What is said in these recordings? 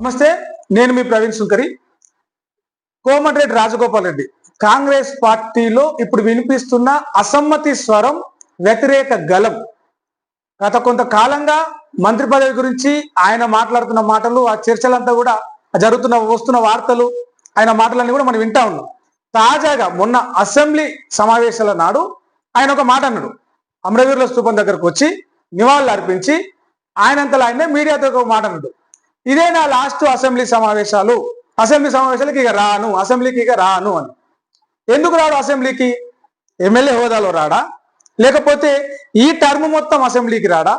నమస్తే నేను మీ ప్రవీణ్ సుంకరి. కోమటిరెడ్డి రాజగోపాల్ రెడ్డి. కాంగ్రెస్ పార్టీలో ఇప్పుడు వినిపిస్తున్న అసమ్మతి స్వరం వ్యతిరేక గలం గత కొంతకాలంగా మంత్రి పదవి గురించి ఆయన మాట్లాడుతున్న మాటలు ఆ చర్చలంతా కూడా జరుగుతున్న వస్తున్న వార్తలు ఆయన మాటలన్నీ కూడా మనం వింటా ఉన్నాం. తాజాగా మొన్న అసెంబ్లీ సమావేశాల నాడు ఆయన ఒక మాట అన్నాడు. అమరవీరుల స్థూపం దగ్గరకు వచ్చి నివాళులు అర్పించి ఆయనంతలో ఆయనే మీడియాతో ఒక మాట అన్నాడు. ఇదే నా లాస్ట్ అసెంబ్లీ సమావేశాలు. అసెంబ్లీ సమావేశాలకి ఇక రాను అసెంబ్లీకి ఇక రాను అని. ఎందుకు రాడు అసెంబ్లీకి? ఎమ్మెల్యే హోదాలో రాడా? లేకపోతే ఈ టర్మ్ మొత్తం అసెంబ్లీకి రాడా?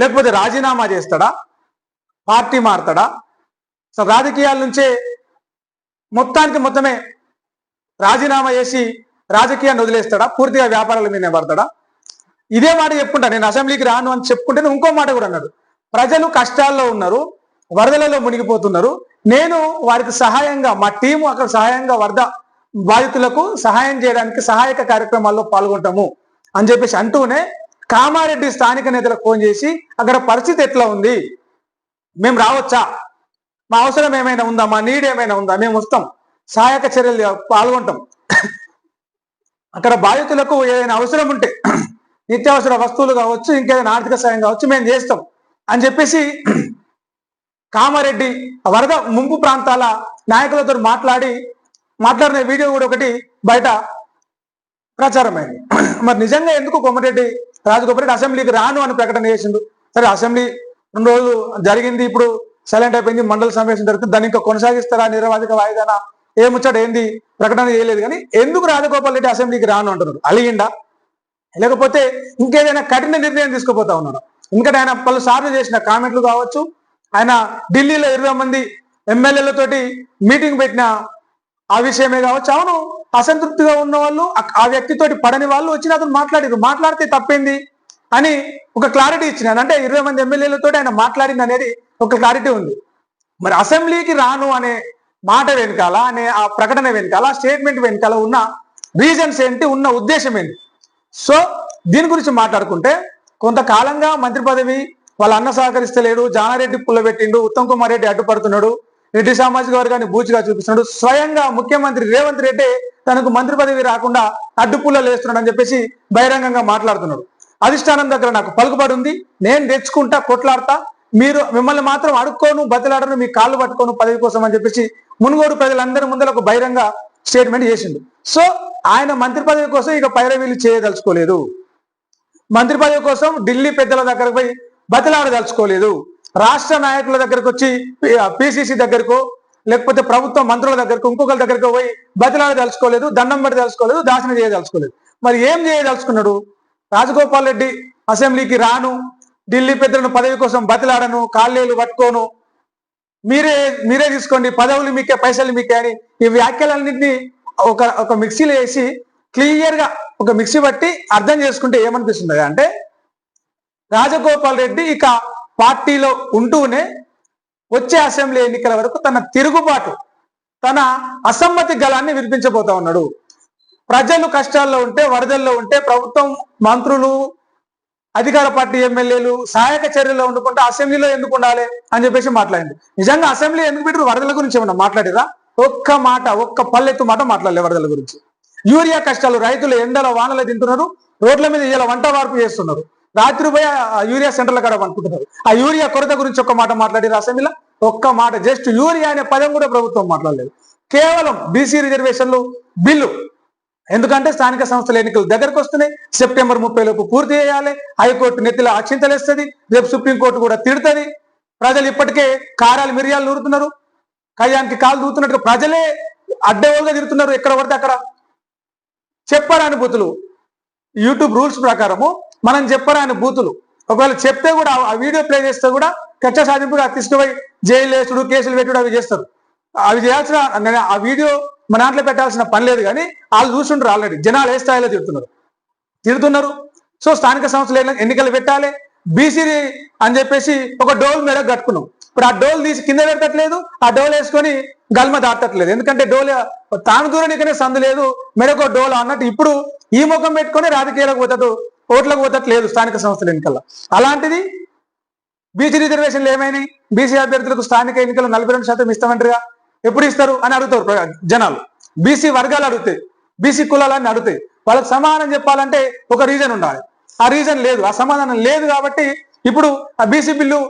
లేకపోతే రాజీనామా చేస్తాడా? పార్టీ మారుతాడా? సో రాజకీయాల నుంచే మొత్తానికి మొత్తమే రాజీనామా చేసి రాజకీయాన్ని వదిలేస్తాడా? పూర్తిగా వ్యాపారాల మీదనే పడతాడా? ఇదే మాట చెప్పుకుంటా నేను అసెంబ్లీకి రాను అని చెప్పుకుంటే ఇంకో మాట కూడా అన్నాడు. ప్రజలు కష్టాల్లో ఉన్నారు వరదలలో మునిగిపోతున్నారు. నేను వారికి సహాయంగా మా టీము అక్కడ సహాయంగా వరద బాధితులకు సహాయం చేయడానికి సహాయక కార్యక్రమాల్లో పాల్గొంటాము అని చెప్పేసి అంటూనే కామారెడ్డి స్థానిక నేతలకు ఫోన్ చేసి అక్కడ పరిస్థితి ఎట్లా ఉంది? మేము రావచ్చా? మా అవసరం ఏమైనా ఉందా? మా నీడ్ ఏమైనా ఉందా? మేము వస్తాం. సహాయక చర్యలు పాల్గొంటాం. అక్కడ బాధితులకు ఏదైనా అవసరం ఉంటే నిత్యావసర వస్తువులు కావచ్చు ఇంకేదైనా ఆర్థిక సాయం కావచ్చు మేము చేస్తాం. అని చెప్పేసి కామారెడ్డి వరద ముంపు ప్రాంతాల నాయకులతో మాట్లాడి మాట్లాడిన వీడియో కూడా ఒకటి బయట ప్రచారమైంది. మరి నిజంగా ఎందుకు కొమ్మరెడ్డి రాజగోపరెడ్డి అసెంబ్లీకి రాను అని ప్రకటన చేసిండు? సరే అసెంబ్లీ రెండు రోజులు జరిగింది ఇప్పుడు సైలెంట్ అయిపోయింది మండల సమావేశం జరుగుతుంది దాన్ని ఇంకా కొనసాగిస్తారా నిరవాధిక వాయిదానా ఏ ముచ్చట ఏంది ప్రకటన చేయలేదు కానీ ఎందుకు రాజగోపాల్ రెడ్డి అసెంబ్లీకి రాను అంటున్నారు అలిగిండా? లేకపోతే ఇంకేదైనా కఠిన నిర్ణయం తీసుకుపోతా ఉన్నాడు ఎందుకంటే ఆయన పలు సార్లు చేసిన కామెంట్లు కావచ్చు ఆయన ఢిల్లీలో ఇరవై మంది ఎమ్మెల్యేలతోటి మీటింగ్ పెట్టిన ఆ విషయమే కావచ్చు. అవును అసంతృప్తిగా ఉన్న వాళ్ళు ఆ- వ్యక్తితోటి పడని వాళ్ళు వచ్చి అతను మాట్లాడారు. మాట్లాడితే తప్పింది అని ఒక క్లారిటీ ఇచ్చినాను అంటే ఇరవై మంది ఎమ్మెల్యేలతో ఆయన మాట్లాడింది అనేది ఒక క్లారిటీ ఉంది. మరి అసెంబ్లీకి రాను అనే మాట వెనకాల అనే ఆ ప్రకటన వెనకాల స్టేట్మెంట్ వెనకాల ఉన్న రీజన్స్ ఏంటి ఉన్న ఉద్దేశం ఏంటి? సో దీని గురించి మాట్లాడుకుంటే కొంతకాలంగా మంత్రి పదవి వాళ్ళ అన్న సహకరిస్తలేడు జానారెడ్డి పుల్లబెట్టిండు ఉత్తమ్ కుమార్ రెడ్డి అడ్డుపడుతున్నాడు రెడ్డి సామాజిక వర్గాన్ని బూచిగా చూపిస్తున్నాడు స్వయంగా ముఖ్యమంత్రి రేవంత్ రెడ్డి తనకు మంత్రి పదవి రాకుండా అడ్డుపుల్లలు వేస్తున్నాడు అని చెప్పేసి బహిరంగంగా మాట్లాడుతున్నాడు. అధిష్టానం దగ్గర నాకు పలుకుబడి ఉంది నేను తెచ్చుకుంటా కొట్లాడతా మీరు మిమ్మల్ని మాత్రం అడుక్కోను బతిలాడను మీ కాళ్ళు పట్టుకోను పదవి కోసం అని చెప్పేసి మునుగోడు ప్రజలందరి ముందర ఒక బహిరంగ స్టేట్మెంట్ చేసిండు. సో ఆయన మంత్రి పదవి కోసం ఇక పైరవీలు చేయదలుచుకోలేదు. మంత్రి పదవి కోసం ఢిల్లీ పెద్దల దగ్గరకు పోయి బతిలాడదలుచుకోలేదు. రాష్ట్ర నాయకుల దగ్గరకు వచ్చి పిసిసి దగ్గరకు లేకపోతే ప్రభుత్వ మంత్రుల దగ్గరకు ఇంకొకరి దగ్గరకు పోయి బతిలాడదలుచుకోలేదు దండం పెట్టదలుచుకోలేదు దాసన చేయదలుచుకోలేదు. మరి ఏం చేయదలుచుకున్నాడు? రాజగోపాల్ రెడ్డి అసెంబ్లీకి రాను ఢిల్లీ పెద్దలను పదవి కోసం బతిలాడను కాళ్ళేలు పట్టుకోను మీరే మీరే తీసుకోండి. పదవులు మీకే పైసలు మీకే అని ఈ వ్యాఖ్యలన్నింటినీ ఒక ఒక మిక్సీలో వేసి క్లియర్గా ఒక మిక్సీ బట్టి అర్థం చేసుకుంటే ఏమనిపిస్తుంది అంటే రాజగోపాల్ రెడ్డి ఇక పార్టీలో ఉంటూనే వచ్చే అసెంబ్లీ ఎన్నికల వరకు తన తిరుగుబాటు తన అసమ్మతి గలాన్ని వినిపించబోతా ఉన్నాడు. ప్రజలు కష్టాల్లో ఉంటే వరదల్లో ఉంటే ప్రభుత్వం మంత్రులు అధికార పార్టీ ఎమ్మెల్యేలు సహాయక చర్యలో ఉండుకుంటే అసెంబ్లీలో ఎందుకు ఉండాలి అని చెప్పేసి మాట్లాడింది. నిజంగా అసెంబ్లీ ఎందుకు పెట్టారు వరదల గురించి ఏమన్నా మాట్లాడిరా ఒక్క మాట ఒక్క పల్లెత్తు మాట మాట్లాడలే వరదల గురించి. యూరియా కష్టాలు రైతులు ఎండల వానలు తింటున్నారు రోడ్ల మీద ఇలా వంట వార్పు చేస్తున్నారు. రాత్రి పోయి ఆ యూరియా సెంటర్ల కాడ అనుకుంటున్నారు ఆ యూరియా కొరత గురించి ఒక్క మాట మాట్లాడారు అసెంబ్లీలో? ఒక్క మాట జస్ట్ యూరియా అనే పదం కూడా ప్రభుత్వం మాట్లాడలేదు. కేవలం బీసీ రిజర్వేషన్లు బిల్లు ఎందుకంటే స్థానిక సంస్థల ఎన్నికలు దగ్గరకు వస్తున్నాయి. సెప్టెంబర్ ముప్పై లోపు పూర్తి చేయాలి. హైకోర్టు నెత్తిలో అక్షింతలేస్తుంది రేపు సుప్రీంకోర్టు కూడా తిడుతుంది. ప్రజలు ఇప్పటికే కారాలు మిరియాలు నూరుతున్నారు. కయ్యానికి కాలు దూతున్నట్టుగా ప్రజలే అడ్డవోలుగా తిరుగుతున్నారు. ఎక్కడ పడితే అక్కడ. చెప్పరాని బూతులు. యూట్యూబ్ రూల్స్ ప్రకారము మనం చెప్పరాని బూతులు. ఒకవేళ చెప్తే కూడా ఆ వీడియో ప్లే చేస్తే కూడా కక్ష సాధింపుగా తీసుకుపోయి జైలు వేసుడు కేసులు పెట్టుడు అవి చేస్తారు. అవి చేయాల్సిన ఆ వీడియో మన దాంట్లో పెట్టాల్సిన పని లేదు కానీ వాళ్ళు చూస్తుంటారు ఆల్రెడీ జనాలు ఏ స్థాయిలో తిడుతున్నారు తిడుతున్నారు సో స్థానిక సంస్థలు ఎన్నికలు పెట్టాలి? బీసీ అని చెప్పేసి ఒక డోల్ మీద కట్టుకున్నాం. ఇప్పుడు ఆ డోల్ తీసి కింద పెట్టట్లేదు ఆ డోల్ వేసుకొని గల్మ దాటట్లేదు. ఎందుకంటే డోల్ తాను దూరనికనే సందు లేదు మెడకో డోల్ అన్నట్టు ఇప్పుడు ఈ ముఖం పెట్టుకొని రాజకీయాలకు పోతాడు ఓట్లకు పోతట్లేదు స్థానిక సంస్థల ఎన్నికల్లో అలాంటిది బీసీ రిజర్వేషన్లు ఏమైనాయి? బీసీ అభ్యర్థులకు స్థానిక ఎన్నికలు నలభై రెండు శాతం ఇస్తామంటారుగా? ఎప్పుడు ఇస్తారు అని అడుగుతారు జనాలు. బీసీ వర్గాలు అడుగుతాయి. బీసీ కులాలని అడుగుతాయి. వాళ్ళకి సమాధానం చెప్పాలంటే ఒక రీజన్ ఉండాలి. ఆ రీజన్ లేదు. ఆ సమాధానం లేదు కాబట్టి ఇప్పుడు ఆ బీసీ బిల్లు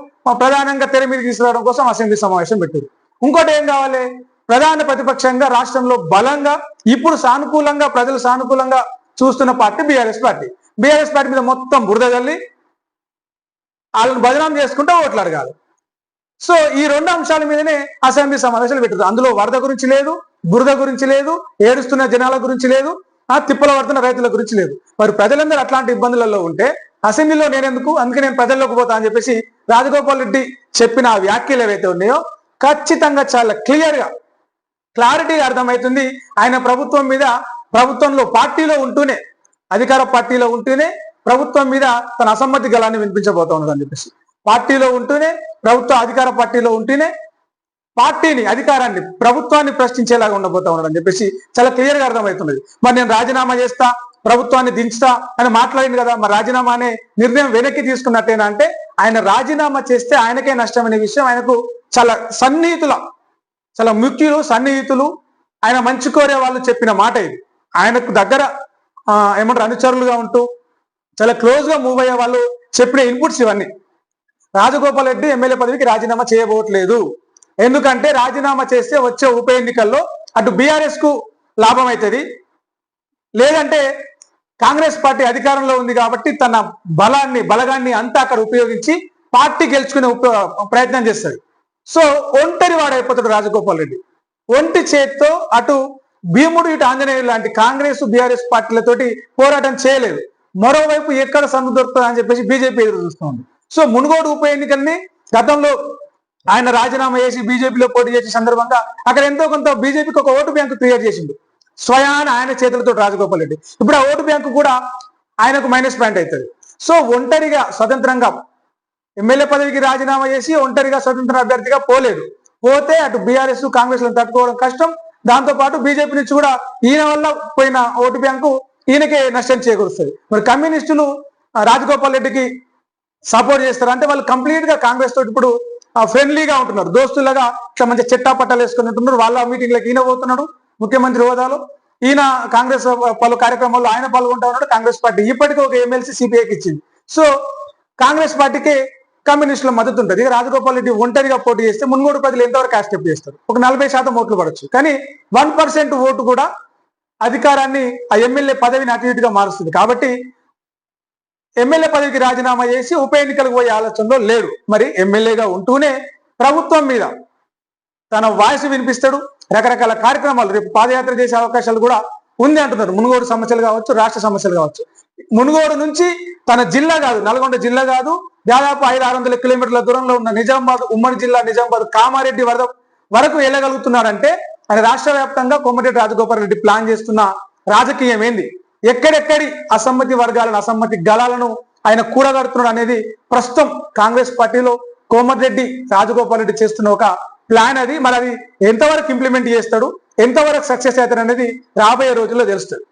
ప్రధానంగా తెర మీద తీసుకురావడం కోసం అసెంబ్లీ సమావేశం పెట్టారు. ఇంకోటి ఏం కావాలి? ప్రధాన ప్రతిపక్షంగా రాష్ట్రంలో బలంగా ఇప్పుడు సానుకూలంగా ప్రజలు సానుకూలంగా చూస్తున్న party BRS party. BRS party మీద మొత్తం బురద తల్లి వాళ్ళని బదనాం చేసుకుంటే ఓట్లు అడగాలి. సో ఈ రెండు అంశాల మీదనే అసెంబ్లీ సమావేశాలు పెట్టారు. అందులో వరద గురించి లేదు బురద గురించి లేదు ఏడుస్తున్న జనాల గురించి లేదు ఆ తిప్పల పడుతున్న రైతుల గురించి లేదు. మరి ప్రజలందరూ అట్లాంటి ఇబ్బందులలో ఉంటే అసెంబ్లీలో నేనెందుకు అందుకే నేను ప్రజల్లోకి పోతా అని చెప్పేసి రాజగోపాల్ రెడ్డి చెప్పిన ఆ వ్యాఖ్యలు ఏవైతే ఉన్నాయో ఖచ్చితంగా చాలా క్లియర్గా అర్థమవుతుంది. ఆయన ప్రభుత్వం మీద ప్రభుత్వంలో పార్టీలో ఉంటూనే అధికార పార్టీలో ఉంటూనే ప్రభుత్వం మీద తన అసమ్మతి గలాన్ని వినిపించబోతా ఉన్నదని చెప్పేసి. పార్టీలో ఉంటూనే ప్రభుత్వ అధికార పార్టీలో ఉంటేనే పార్టీని అధికారాన్ని ప్రభుత్వాన్ని ప్రశ్నించేలాగా ఉండబోతా ఉన్నాడు అని చెప్పేసి చాలా క్లియర్గా అర్థమవుతున్నది. మరి నేను రాజీనామా చేస్తా ప్రభుత్వాన్ని దించుతా అని మాట్లాడింది కదా మరి రాజీనామా అనే నిర్ణయం వెనక్కి తీసుకున్నట్టేనా అంటే ఆయన రాజీనామా చేస్తే ఆయనకే నష్టం అనే విషయం ఆయనకు చాలా సన్నిహితుల చాలా ముఖ్యులు సన్నిహితులు ఆయన మంచి కోరే వాళ్ళు చెప్పిన మాట ఇది. ఆయనకు దగ్గర ఏమంటారు అనుచరులుగా ఉంటూ చాలా క్లోజ్గా మూవ్ అయ్యే వాళ్ళు చెప్పిన ఇన్పుట్స్ ఇవన్నీ. రాజగోపాల్ రెడ్డి ఎమ్మెల్యే పదవికి రాజీనామా చేయబోట్లేదు ఎందుకంటే రాజీనామా చేస్తే వచ్చే ఉప ఎన్నికల్లో అటు బీఆర్ఎస్కు లాభం అవుతుంది లేదంటే కాంగ్రెస్ పార్టీ అధికారంలో ఉంది కాబట్టి తన బలాన్ని బలగాన్ని అంతా అక్కడ ఉపయోగించి పార్టీ గెలుచుకునే ఉప- ప్రయత్నం చేస్తుంది సో ఒంటరి వాడైపోతాడు రాజగోపాల్ రెడ్డి. ఒంటి చేత్తో అటు భీముడు ఇటు ఆంజనేయులు లాంటి కాంగ్రెస్ బీఆర్ఎస్ పార్టీలతోటి పోరాటం చేయలేదు. మరోవైపు ఎక్కడ సందు దొరుకుతుంది అని చెప్పేసి బీజేపీ ఎదురు చూస్తుంది. సో మునుగోడు ఉప ఎన్నికల్ని గతంలో ఆయన రాజీనామా చేసి బీజేపీలో పోటీ చేసే సందర్భంగా అక్కడ ఎంతో కొంత బీజేపీకి ఒక ఓటు బ్యాంకు క్రియేట్ చేసిండు. స్వయాన ఆయన చేతులతో రాజగోపాల్ రెడ్డి. ఇప్పుడు ఆ ఓటు బ్యాంకు కూడా ఆయనకు మైనస్ పాయింట్ అవుతుంది. సో ఒంటరిగా స్వతంత్రంగా ఎమ్మెల్యే పదవికి రాజీనామా చేసి ఒంటరిగా స్వతంత్ర అభ్యర్థిగా పోలేదు. పోతే అటు బీఆర్ఎస్ కాంగ్రెస్ తట్టుకోవడం కష్టం. దాంతో పాటు బీజేపీ నుంచి కూడా ఈయన వల్ల పోయిన ఓటు బ్యాంకు ఈయనకే నష్టం చేకూరుస్తుంది. మరి కమ్యూనిస్టులు రాజగోపాల్ రెడ్డికి సపోర్ట్ చేస్తారు. అంటే వాళ్ళు కంప్లీట్గా కాంగ్రెస్ తోటి ఇప్పుడు ఫ్రెండ్లీగా ఉంటున్నారు. దోస్తులుగా ఇట్లా మంచి చెట్టా పట్టాలు వేసుకుని ఉంటున్నారు. వాళ్ళ మీటింగ్లకు ఈయన పోతున్నాడు ముఖ్యమంత్రి హోదాలో. ఈయన కాంగ్రెస్ పలు కార్యక్రమాల్లో ఆయన పాల్గొంటా ఉన్నాడు కాంగ్రెస్ పార్టీ. ఇప్పటికీ ఒక ఎమ్మెల్సీ సిపిఐకి ఇచ్చింది. సో కాంగ్రెస్ పార్టీకి కమ్యూనిస్టుల మద్దతు ఉంటుంది. ఇక రాజగోపాల్ రెడ్డి ఒంటరిగా పోటీ చేస్తే మున్గోడు ప్రజలు ఎంతవరకు యాక్సెప్ట్ చేస్తారు? ఒక నలభై శాతం ఓట్లు పడచ్చు. కానీ వన్ పర్సెంట్ ఓటు కూడా అధికారాన్ని ఆ ఎమ్మెల్యే పదవిని అటు ఇటుగా మారుస్తుంది. కాబట్టి ఎమ్మెల్యే పదవికి రాజీనామా చేసి ఉప ఎన్నికలకు పోయే ఆలోచనలో లేడు. మరి ఎమ్మెల్యేగా ఉంటూనే ప్రభుత్వం మీద తన వాయిస్ వినిపిస్తాడు. రకరకాల కార్యక్రమాలు రేపు పాదయాత్ర చేసే అవకాశాలు కూడా ఉంది అంటున్నారు. మునుగోడు సమస్యలు కావచ్చు రాష్ట్ర సమస్యలు కావచ్చు. మునుగోడు నుంచి తన జిల్లా కాదు నల్గొండ జిల్లా కాదు దాదాపు ఐదు ఆరు వందల కిలోమీటర్ల దూరంలో ఉన్న నిజామాబాద్ ఉమ్మడి జిల్లా నిజామాబాద్ కామారెడ్డి వరద వరకు వెళ్ళగలుగుతున్నాడంటే ఆయన రాష్ట్ర వ్యాప్తంగా కోమటిరెడ్డి రాజగోపాల్ రెడ్డి ప్లాన్ చేస్తున్న రాజకీయం ఏంది ఎక్కడెక్కడి అసమ్మతి వర్గాలను అసమ్మతి గళాలను ఆయన కూడగడుతున్నాడు అనేది ప్రస్తుతం కాంగ్రెస్ పార్టీలో కోమటిరెడ్డి రాజగోపాల్ రెడ్డి చేస్తున్న ఒక ప్లాన్ అది. మరి అది ఎంతవరకు ఇంప్లిమెంట్ చేస్తాడు ఎంతవరకు సక్సెస్ అవుతాడు అనేది రాబోయే రోజుల్లో తెలుస్తుంది.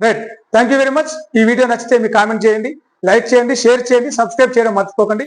Right thank you very much ఈ వీడియో నచ్చితే మీరు కామెంట్ చేయండి లైక్ చేయండి షేర్ చేయండి సబ్స్క్రైబ్ చేయడం మర్చిపోకండి.